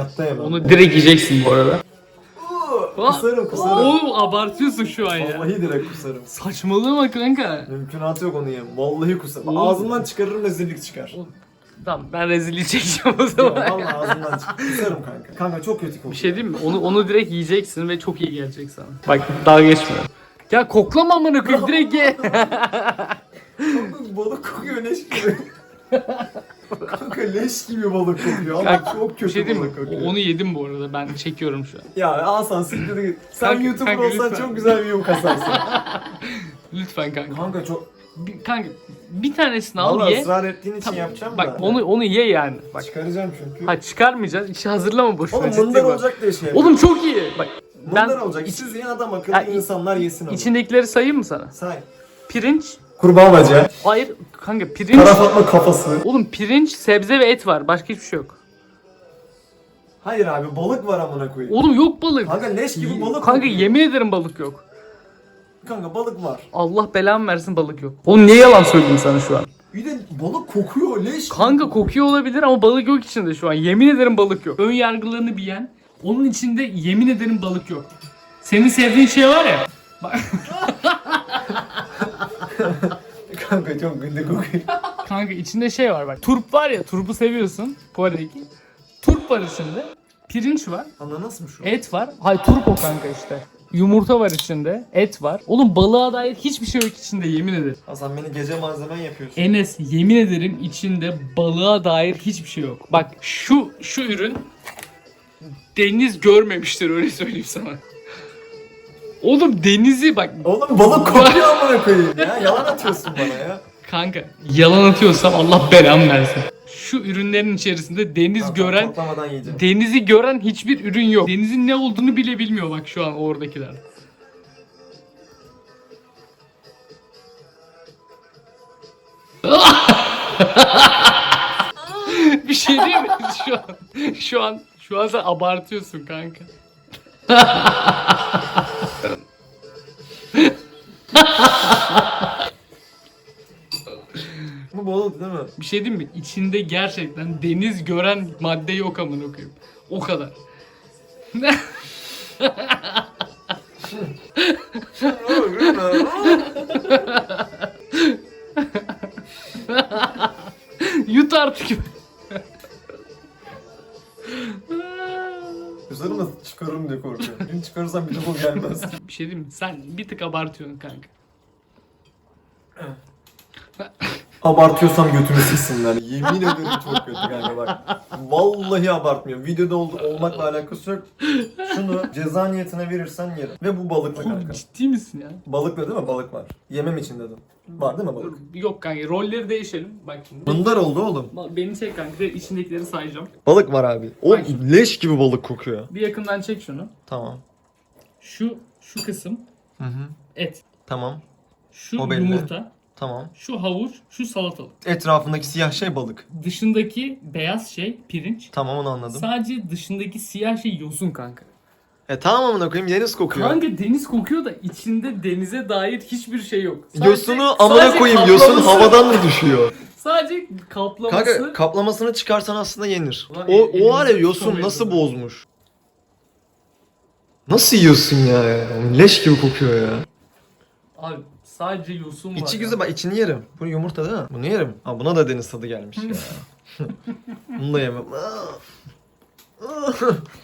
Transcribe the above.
hayatta yemem. Onu direkt yiyeceksin bu arada. kusarım kusarım. Oğlum abartıyorsun şu an ya. Vallahi direkt kusarım. Saçmalama kanka. Mümkünatı yok onu yem. Vallahi kusarım. Oğlum. Ağzımdan çıkarırım rezillik çıkar. Tamam ben rezilliği çekeceğim o Ya, zaman. Vallahi ağzımdan çıkar. Kusarım kanka. Kanka çok kötü kokuyor. Bir şey diyeyim mi? Onu onu direkt yiyeceksin ve çok iyi gelecek sana. Bak dalga geçmiyorum. Ya koklama amına koyayım direkt ye. Balık kokuyor leş gibi. Leş gibi balık kokuyor. Ama çok kötü şey balık kokuyor. Onu yedim bu arada. Ben çekiyorum şu an. Ya Hasan siktir git. Sen Kanka- YouTuber kanka olsan lütfen. çok güzel bir yum kasarsın. Lütfen kanka. kanka çok... Bir, kanka bir tanesini al Valla ye. ısrar ettiğin için Tamam. yapacağım Bak da. onu onu ye yani. Bak. Çıkaracağım çünkü. Ha çıkarmayacağız. İşi hazırlama boşuna. Oğlum ciddi bunlar bak. olacak diye şey Oğlum çok iyi. Bak ben Bunlar olacak. iç- Siz yiyen adam akıllı Ya, insanlar yesin onu. içindekileri sayayım mı sana? Say. Pirinç. Kurbağa bacağı. Hayır kanka pirinç. Kara Fatma kafası. Oğlum pirinç, sebze ve et var. Başka hiçbir şey yok. Hayır abi balık var amına koyayım. Oğlum yok balık. Kanka leş gibi balık Kanka kokuyor. yemin ederim balık yok. Kanka balık var. Allah belamı versin balık yok. Oğlum niye yalan söyledim sana şu an? Bir de balık kokuyor leş. Kanka kokuyor olabilir ama balık yok içinde şu an. Yemin ederim balık yok. Ön yargılarını bilen, onun içinde yemin ederim balık yok. Senin sevdiğin şey var ya. Bak, Kanka çok gıdı kokuyor. kanka içinde şey var bak. Turp var ya, turpu seviyorsun. Kore'deki. Turp var içinde. Pirinç var. Ananas mı şu? Et var. Hay turp o kanka işte. Yumurta var içinde. Et var. Oğlum balığa dair hiçbir şey yok içinde yemin ederim. Hasan beni gece malzemen yapıyorsun. Enes yemin ederim içinde balığa dair hiçbir şey yok. Bak şu şu ürün deniz görmemiştir öyle söyleyeyim sana. Oğlum denizi bak Oğlum balık kokuyor amına koyayım ya. Yalan atıyorsun bana ya. kanka yalan atıyorsam Allah belamı versin. Şu ürünlerin içerisinde deniz Tamam, gören yiyeceğim. denizi gören hiçbir ürün yok. Denizin ne olduğunu bile bilmiyor bak şu an oradakiler. bir şey değil mi? Şu an şu an şu an sen abartıyorsun kanka. Bu balık değil mi? Bir şey değil mi? İçinde gerçekten deniz gören madde yok amına koyayım. O kadar. Yut artık. Üzerime çıkarırım diye korkuyorum. Gün çıkarırsam bir de bu gelmez. bir şey değil mi? Sen bir tık abartıyorsun kanka. Abartıyorsam götümü siksinler. Yemin ederim çok kötü kanka bak. Vallahi abartmıyorum. Videoda ol- olmakla alakası yok. Şunu ceza niyetine verirsen yerim. Ve bu balıklı kanka. ciddi misin ya? Balıklı değil mi? Balık var. Yemem için dedim. Var değil mi balık? Yok kanka rolleri değişelim. Bak şimdi. Bunlar oldu oğlum. Bak, Beni çek kanka. İçindekileri sayacağım. Balık var abi. O Bak. leş gibi balık kokuyor. Bir yakından çek şunu. Tamam. Şu şu kısım Hı hı. et. Tamam. Şu O belli. yumurta. Tamam. Şu havuç. Şu salatalık. Etrafındaki siyah şey balık. Dışındaki beyaz şey pirinç. Tamam onu anladım. Sadece dışındaki siyah şey yosun kanka. E tamam amına koyayım deniz kokuyor. Kanka deniz kokuyor da içinde denize dair hiçbir şey yok. Sadece- Yosunu amına sadece koyayım yosun kaplaması- havadan mı düşüyor? Sadece kaplaması. Kanka kaplamasını çıkarsan aslında yenir. Ulan O, el- o var ya yosun tutamayız nasıl bunu. bozmuş. Nasıl yiyorsun ya? Leş gibi kokuyor ya. Abi sadece yosun var. İçi güzel bak içini yerim. Bu yumurta değil mi? Bunu yerim. Ha buna da deniz tadı gelmiş ya. Bunu da yemem.